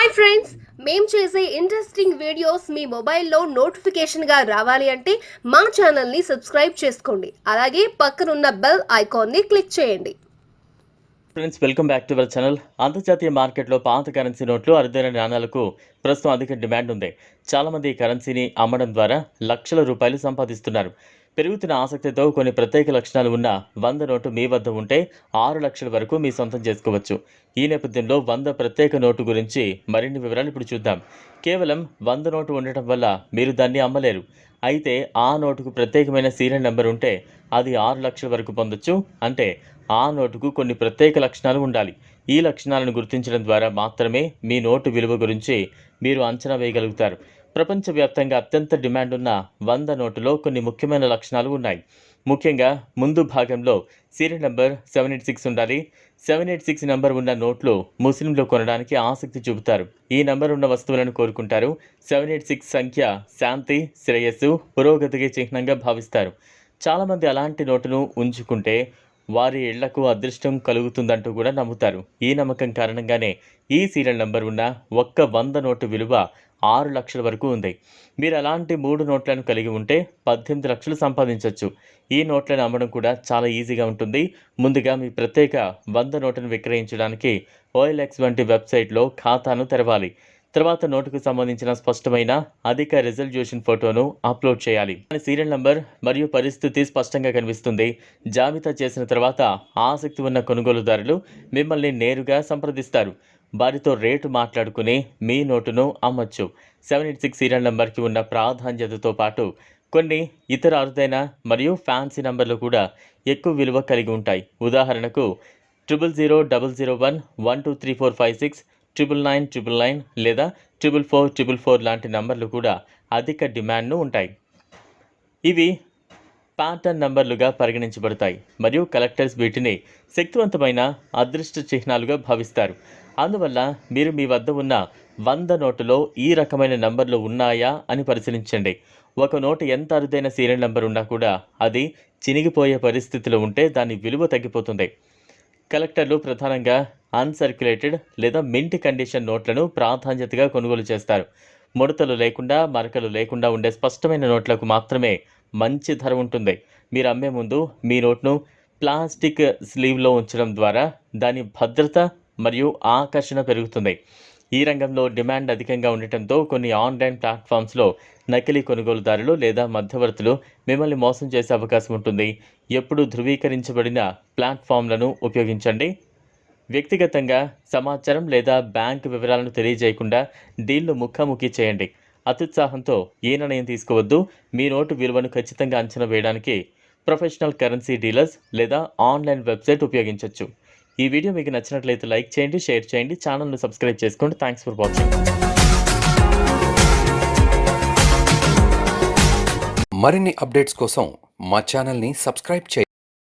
Hi friends మేము చేసే interesting videos మీ మొబైల్లో నోటిఫికేషన్గా రావాలి అంటే మా ఛానల్ని సబ్స్క్రైబ్ చేసుకోండి. అలాగే పక్కనున్న బెల్ ఐకాన్ని క్లిక్ చేయండి. Friends welcome back to our channel అంతర్జాతీయ మార్కెట్లో పాత కరెన్సీ నోట్లు అరుదైన నాణాలకు ప్రస్తుతం అధిక డిమాండ్ ఉంది. చాలామంది ఈ కరెన్సీని అమ్మడం ద్వారా లక్షల రూపాయలు సంపాదిస్తున్నారు. పెరుగుతున్న ఆసక్తితో కొన్ని ప్రత్యేక లక్షణాలు ఉన్న వంద నోటు మీ వద్ద ఉంటే ఆరు లక్షల వరకు మీ సొంతం చేసుకోవచ్చు. ఈ నేపథ్యంలో వంద ప్రత్యేక నోటు గురించి మరిన్ని వివరాలు ఇప్పుడు చూద్దాం. కేవలం వంద నోటు ఉండటం వల్ల మీరు దాన్ని అమ్మలేరు. అయితే ఆ నోటుకు ప్రత్యేకమైన సీరియల్ నెంబర్ ఉంటే అది ఆరు లక్షల వరకు పొందొచ్చు. అంటే ఆ నోటుకు కొన్ని ప్రత్యేక లక్షణాలు ఉండాలి. ఈ లక్షణాలను గుర్తించడం ద్వారా మాత్రమే మీ నోటు విలువ గురించి మీరు అంచనా వేయగలుగుతారు. ప్రపంచవ్యాప్తంగా అత్యంత డిమాండ్ ఉన్న వంద నోటులో కొన్ని ముఖ్యమైన లక్షణాలు ఉన్నాయి. ముఖ్యంగా ముందు భాగంలో serial number seven eight six ఉండాలి. సెవెన్ ఎయిట్ సిక్స్ నెంబర్ ఉన్న నోట్లు ముస్లింలు కొనడానికి ఆసక్తి చూపుతారు. ఈ నెంబర్ ఉన్న వస్తువులను కోరుకుంటారు. సెవెన్ ఎయిట్ సిక్స్ సంఖ్య శాంతి శ్రేయస్సు పురోగతికి చిహ్నంగా భావిస్తారు. చాలామంది అలాంటి నోటును ఉంచుకుంటే వారి ఇళ్ళకు అదృష్టం కలుగుతుందంటూ కూడా నమ్ముతారు. ఈ నమ్మకం కారణంగానే ఈ సీరియల్ నంబర్ ఉన్న ఒక్క వంద నోటు విలువ ఆరు లక్షల వరకు ఉంది. మీరు అలాంటి మూడు నోట్లను కలిగి ఉంటే పద్దెనిమిది లక్షలు సంపాదించవచ్చు ఈ నోట్లను అమ్మడం కూడా చాలా ఈజీగా ఉంటుంది. ముందుగా మీ ప్రత్యేక వంద నోటును విక్రయించడానికి ఓఎల్ఎక్స్ వంటి వెబ్సైట్లో ఖాతాను తెరవాలి. తర్వాత నోటుకు సంబంధించిన స్పష్టమైన అధిక రిజల్యూషన్ ఫోటోను అప్లోడ్ చేయాలి. దాని సీరియల్ నంబర్ మరియు పరిస్థితి స్పష్టంగా కనిపిస్తుంది. జాబితా చేసిన తర్వాత ఆసక్తి ఉన్న కొనుగోలుదారులు మిమ్మల్ని నేరుగా సంప్రదిస్తారు. వారితో రేటు మాట్లాడుకుని మీ నోటును అమ్మచ్చు. సెవెన్ ఎయిట్ సిక్స్ సీరియల్ నంబర్కి ఉన్న ప్రాధాన్యతతో పాటు కొన్ని ఇతర అరుదైన మరియు ఫ్యాన్సీ నంబర్లు కూడా ఎక్కువ విలువ కలిగి ఉంటాయి. ఉదాహరణకు triple zero double zero one one two three four five six triple nine triple nine లేదా ట్రిపుల్ ఫోర్ ట్రిపుల్ ఫోర్ లాంటి నంబర్లు కూడా అధిక డిమాండ్ను ఉంటాయి. ఇవి ప్యాటర్న్ నంబర్లుగా పరిగణించబడతాయి మరియు కలెక్టర్స్ వీటిని శక్తివంతమైన అదృష్ట చిహ్నాలుగా భావిస్తారు. అందువల్ల మీరు మీ వద్ద ఉన్న వంద నోటులో ఈ రకమైన నంబర్లు ఉన్నాయా అని పరిశీలించండి. ఒక నోటు ఎంత అరుదైన సీరియల్ నంబర్ ఉన్నా కూడా అది చినిగిపోయే పరిస్థితిలో ఉంటే దాని విలువ తగ్గిపోతుంది. కలెక్టర్లు ప్రధానంగా అన్సర్క్యులేటెడ్ లేదా మింట్ కండిషన్ నోట్లను ప్రాధాన్యతగా కొనుగోలు చేస్తారు. ముడతలు లేకుండా మరకలు లేకుండా ఉండే స్పష్టమైన నోట్లకు మాత్రమే మంచి ధర ఉంటుంది. మీరు అమ్మే ముందు మీ నోట్ను ప్లాస్టిక్ స్లీవ్లో ఉంచడం ద్వారా దాని భద్రత మరియు ఆకర్షణ పెరుగుతుంది. ఈ రంగంలో డిమాండ్ అధికంగా ఉండటంతో కొన్ని ఆన్లైన్ ప్లాట్ఫామ్స్లో నకిలీ కొనుగోలుదారులు లేదా మధ్యవర్తులు మిమ్మల్ని మోసం చేసే అవకాశం ఉంటుంది. ఎప్పుడు ధృవీకరించబడిన ప్లాట్ఫామ్లను ఉపయోగించండి. వ్యక్తిగతంగా సమాచారం లేదా బ్యాంక్ వివరాలను తెలియజేయకుండా డీల్ను ముఖాముఖి చేయండి. అత్యుత్సాహంతో ఏ నిర్ణయం తీసుకోవద్దు. మీ నోటు విలువను ఖచ్చితంగా అంచనా వేయడానికి ప్రొఫెషనల్ కరెన్సీ డీలర్స్ లేదా ఆన్లైన్ వెబ్సైట్ ఉపయోగించవచ్చు ఈ వీడియో మీకు నచ్చినట్లయితే లైక్ చేయండి షేర్ చేయండి ఛానల్ను సబ్స్క్రైబ్ చేసుకోండి. Thanks for watching. మరిన్ని అప్డేట్స్ కోసం మా ఛానల్ని సబ్స్క్రైబ్ చేయండి.